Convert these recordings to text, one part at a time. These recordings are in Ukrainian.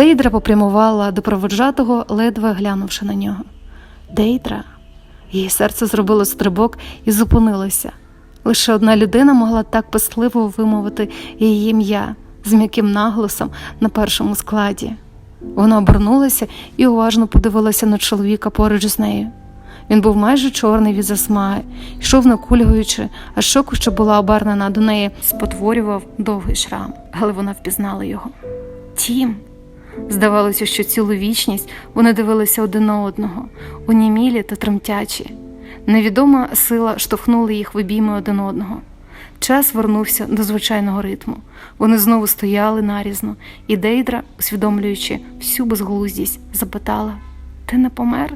Дейдра попрямувала до проводжатого, ледве глянувши на нього. Дейдра. Її серце зробило стрибок і зупинилося. Лише одна людина могла так пестливо вимовити її ім'я з м'яким наголосом на першому складі. Вона обернулася і уважно подивилася на чоловіка поруч з нею. Він був майже чорний від засмаги, йшов накульгуючи, а щоку, що була обернена до неї, спотворював довгий шрам, але вона впізнала його. Тім. Здавалося, що цілу вічність вони дивилися один на одного, унімілі та тремтячі. Невідома сила штовхнула їх в обійми один одного. Час вернувся до звичайного ритму. Вони знову стояли нарізно, і Дейдра, усвідомлюючи всю безглуздість, запитала: Ти не помер?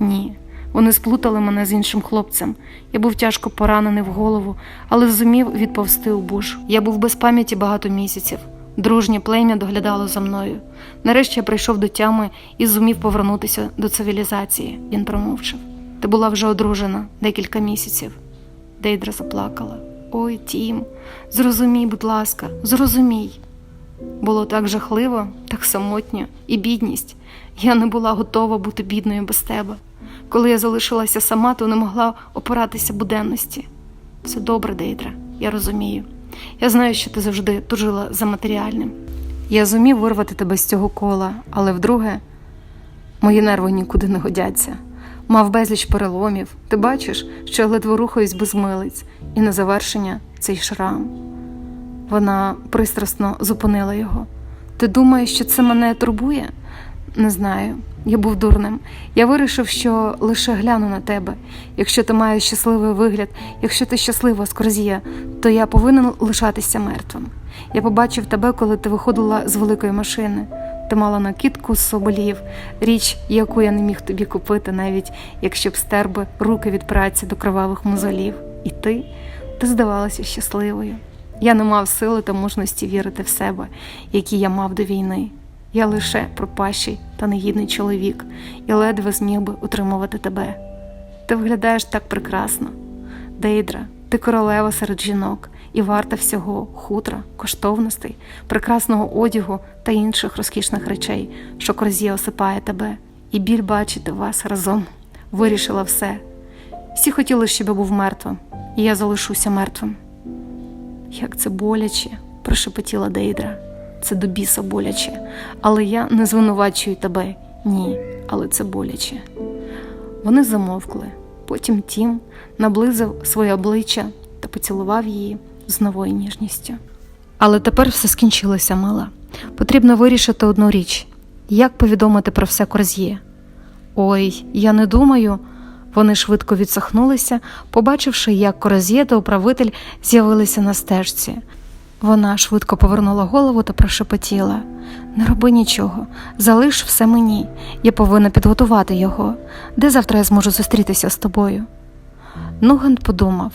Ні. Вони сплутали мене з іншим хлопцем. Я був тяжко поранений в голову, але зумів відповсти у буш. Я був без пам'яті багато місяців. Дружнє плем'я доглядало за мною. Нарешті я прийшов до тями і зумів повернутися до цивілізації. Він промовчав. Ти була вже одружена декілька місяців. Дейдра заплакала. Ой, Тім, зрозумій, будь ласка, зрозумій. Було так жахливо, так самотньо і бідність. Я не була готова бути бідною без тебе. Коли я залишилася сама, то не могла опиратися буденності. Все добре, Дейдра, я розумію. Я знаю, що ти завжди тужила за матеріальним. Я зумів вирвати тебе з цього кола, але вдруге мої нерви нікуди не годяться. Мав безліч переломів. Ти бачиш, що я ледве рухаюсь без милиць, і на завершення цей шрам. Вона пристрасно зупинила його. Ти думаєш, що це мене турбує? Не знаю. Я був дурним. Я вирішив, що лише гляну на тебе. Якщо ти маєш щасливий вигляд, якщо ти щаслива, Скорзія, то я повинен лишатися мертвим. Я побачив тебе, коли ти виходила з великої машини. Ти мала накидку соболів, річ, яку я не міг тобі купити, навіть якщо б стер би руки від праці до кривавих мозолів. І ти, ти здавалася щасливою. Я не мав сили та мужності вірити в себе, які я мав до війни. Я лише пропащий та негідний чоловік і ледве зміг би утримувати тебе. Ти виглядаєш так прекрасно. Дейдра, ти королева серед жінок і варта всього хутра, коштовностей, прекрасного одягу та інших розкішних речей, що корзія осипає тебе, і біль бачити вас разом. Вирішила все. Всі хотіли, щоб я був мертвим, і я залишуся мертвим. Як це боляче, прошепотіла Дейдра. Це до біса боляче, але я не звинувачую тебе. Ні, але це боляче. Вони замовкли. Потім Тім наблизив своє обличчя та поцілував її з новою ніжністю. Але тепер все скінчилося, мила. Потрібно вирішити одну річ як повідомити про все Корз'є. Ой, я не думаю. Вони швидко відсахнулися, побачивши, як Короз'є та управитель з'явилися на стежці. Вона швидко повернула голову та прошепотіла Не роби нічого, залиш все мені. Я повинна підготувати його. Де завтра я зможу зустрітися з тобою? Нуганд подумав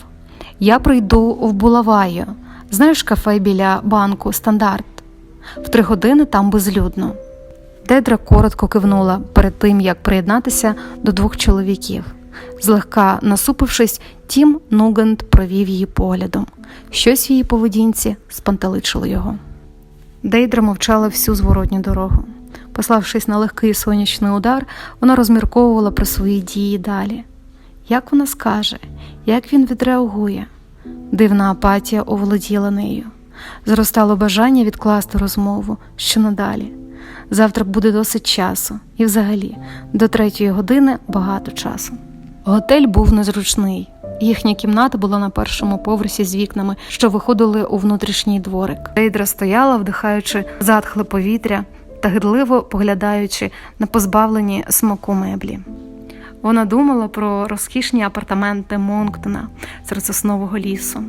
Я прийду в Булаваю. Знаєш кафе біля банку Стандарт. В три години там безлюдно. Дедра коротко кивнула перед тим, як приєднатися до двох чоловіків. Злегка насупившись, тім Нуганд провів її поглядом. Щось в її поведінці спантеличило його. Дейдра мовчала всю зворотню дорогу. Пославшись на легкий сонячний удар, вона розмірковувала про свої дії далі. Як вона скаже, як він відреагує? Дивна апатія оволоділа нею. Зростало бажання відкласти розмову, що надалі. Завтра буде досить часу, і взагалі до третьої години багато часу. Готель був незручний. Їхня кімната була на першому поверсі з вікнами, що виходили у внутрішній дворик. Дейдра стояла, вдихаючи затхле повітря та гидливо поглядаючи на позбавлені смаку меблі. Вона думала про розкішні апартаменти Монктона серед соснового лісу.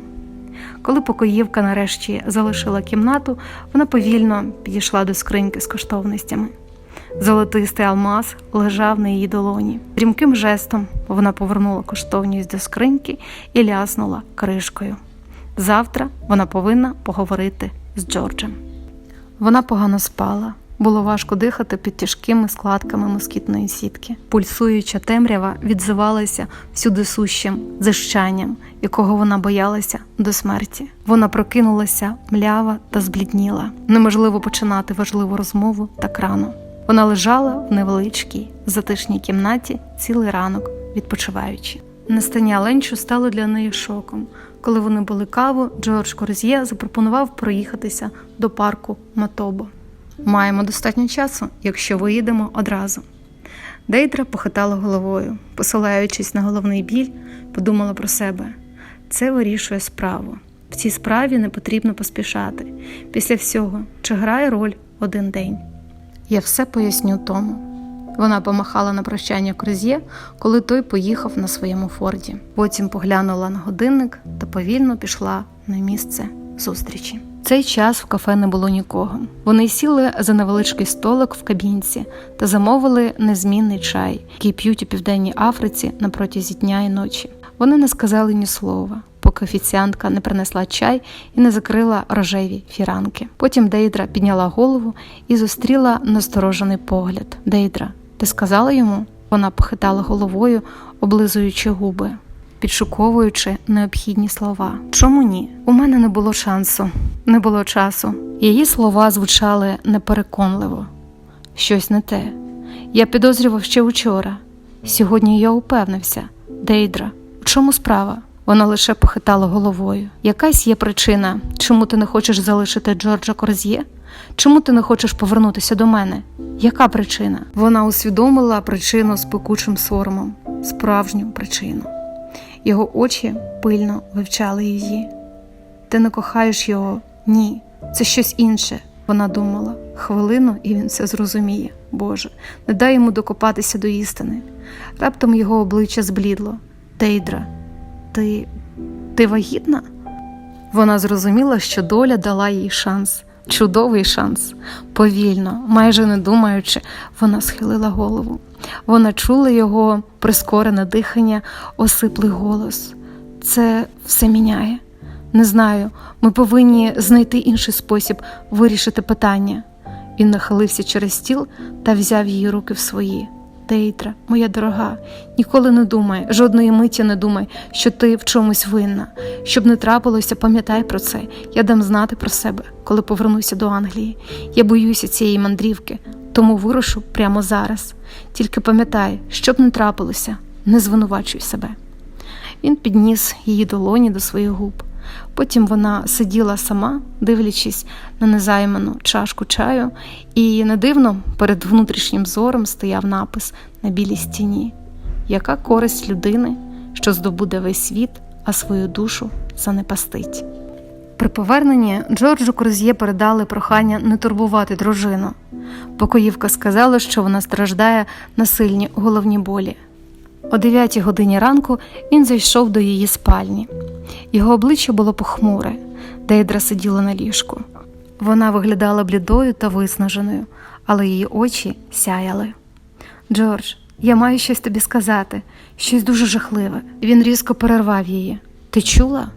Коли покоївка нарешті залишила кімнату, вона повільно підійшла до скриньки з коштовностями. Золотистий алмаз лежав на її долоні. Дрімким жестом вона повернула коштовність до скриньки і ляснула кришкою. Завтра вона повинна поговорити з Джорджем. Вона погано спала. Було важко дихати під тяжкими складками москітної сітки. Пульсуюча темрява відзивалася всюди сущим зищанням, якого вона боялася до смерті. Вона прокинулася млява та зблідніла. Неможливо починати важливу розмову так рано. Вона лежала в невеличкій затишній кімнаті цілий ранок, відпочиваючи. Настання ленчу стало для неї шоком. Коли вони були каву, Джордж Корз'є запропонував проїхатися до парку Матобо. Маємо достатньо часу, якщо виїдемо одразу. Дейдра похитала головою, посилаючись на головний біль, подумала про себе. Це вирішує справу. В цій справі не потрібно поспішати. Після всього, чи грає роль один день. Я все поясню тому. Вона помахала на прощання Круз'є, коли той поїхав на своєму форді. Потім поглянула на годинник та повільно пішла на місце зустрічі. Цей час в кафе не було нікого. Вони сіли за невеличкий столик в кабінці та замовили незмінний чай, який п'ють у південній Африці на протязі дня і ночі. Вони не сказали ні слова, поки офіціантка не принесла чай і не закрила рожеві фіранки. Потім Дейдра підняла голову і зустріла насторожений погляд. Дейдра, ти сказала йому? Вона похитала головою, облизуючи губи, підшуковуючи необхідні слова. Чому ні? У мене не було шансу, не було часу. Її слова звучали непереконливо. Щось не те. Я підозрював ще вчора. Сьогодні я упевнився. Дейдра, у чому справа? Вона лише похитала головою. Якась є причина, чому ти не хочеш залишити Джорджа Корз'є? Чому ти не хочеш повернутися до мене? Яка причина? Вона усвідомила причину з пекучим соромом, справжню причину. Його очі пильно вивчали її. Ти не кохаєш його? Ні, це щось інше. Вона думала хвилину, і він все зрозуміє. Боже, не дай йому докопатися до істини. Раптом його обличчя зблідло. Дейдра, ти. ти вагітна? Вона зрозуміла, що доля дала їй шанс, чудовий шанс. Повільно, майже не думаючи, вона схилила голову. Вона чула його прискорене дихання, осиплий голос. Це все міняє. Не знаю, ми повинні знайти інший спосіб вирішити питання. Він нахилився через стіл та взяв її руки в свої. Дейтра, моя дорога, ніколи не думай, жодної миті не думай, що ти в чомусь винна. Щоб не трапилося, пам'ятай про це. Я дам знати про себе, коли повернуся до Англії. Я боюся цієї мандрівки, тому вирушу прямо зараз. Тільки пам'ятай, щоб не трапилося, не звинувачуй себе. Він підніс її долоні до своїх губ. Потім вона сиділа сама, дивлячись на незайману чашку чаю, і не дивно перед внутрішнім зором стояв напис на білій стіні: Яка користь людини, що здобуде весь світ, а свою душу занепастить. При поверненні Джорджу Круз'є передали прохання не турбувати дружину. Покоївка сказала, що вона страждає на сильні головні болі. О 9 годині ранку він зайшов до її спальні. Його обличчя було похмуре, Дейдра сиділа на ліжку. Вона виглядала блідою та виснаженою, але її очі сяяли. Джордж, я маю щось тобі сказати, щось дуже жахливе. Він різко перервав її. Ти чула?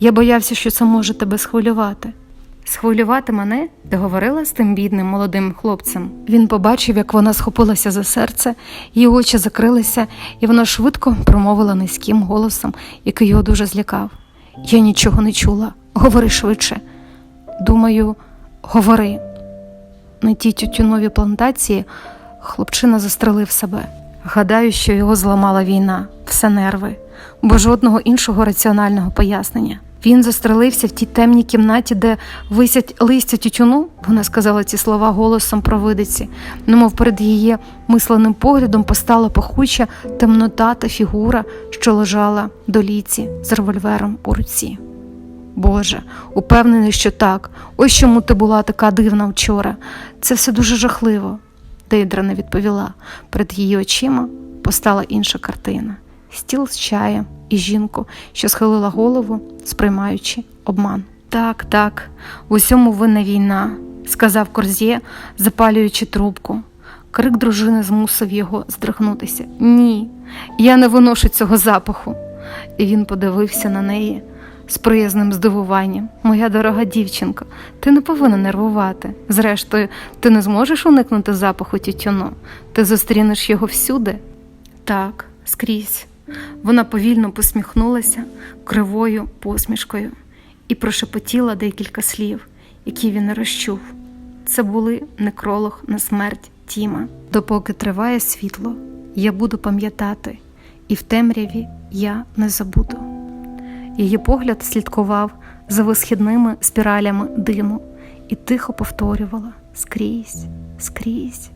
Я боявся, що це може тебе схвилювати. Схвилювати мене? Ти говорила з тим бідним молодим хлопцем. Він побачив, як вона схопилася за серце, її очі закрилися, і вона швидко промовила низьким голосом, який його дуже злякав. Я нічого не чула. Говори швидше. Думаю, говори. На тій тютюновій плантації хлопчина застрелив себе. Гадаю, що його зламала війна, все нерви, бо жодного іншого раціонального пояснення. Він застрелився в тій темній кімнаті, де висять листя тютюну. Вона сказала ці слова голосом провидиці, немов перед її мисленим поглядом постала пахуча темнота та фігура, що лежала до ліці з револьвером у руці. Боже, упевнений, що так. Ось чому ти була така дивна вчора. Це все дуже жахливо. Дейдра не відповіла. Перед її очима постала інша картина стіл з чаєм і жінку, що схилила голову, сприймаючи обман. Так, так, в усьому винна війна, сказав Корзє, запалюючи трубку. Крик дружини змусив його здригнутися. Ні, я не виношу цього запаху. І він подивився на неї з приязним здивуванням. Моя дорога дівчинко, ти не повинна нервувати. Зрештою, ти не зможеш уникнути запаху тютюну. Ти зустрінеш його всюди. Так, скрізь. Вона повільно посміхнулася кривою посмішкою і прошепотіла декілька слів, які він розчув. Це були некролог на смерть Тіма. Допоки триває світло, я буду пам'ятати, і в темряві я не забуду. Її погляд слідкував за висхідними спіралями диму і тихо повторювала скрізь, скрізь.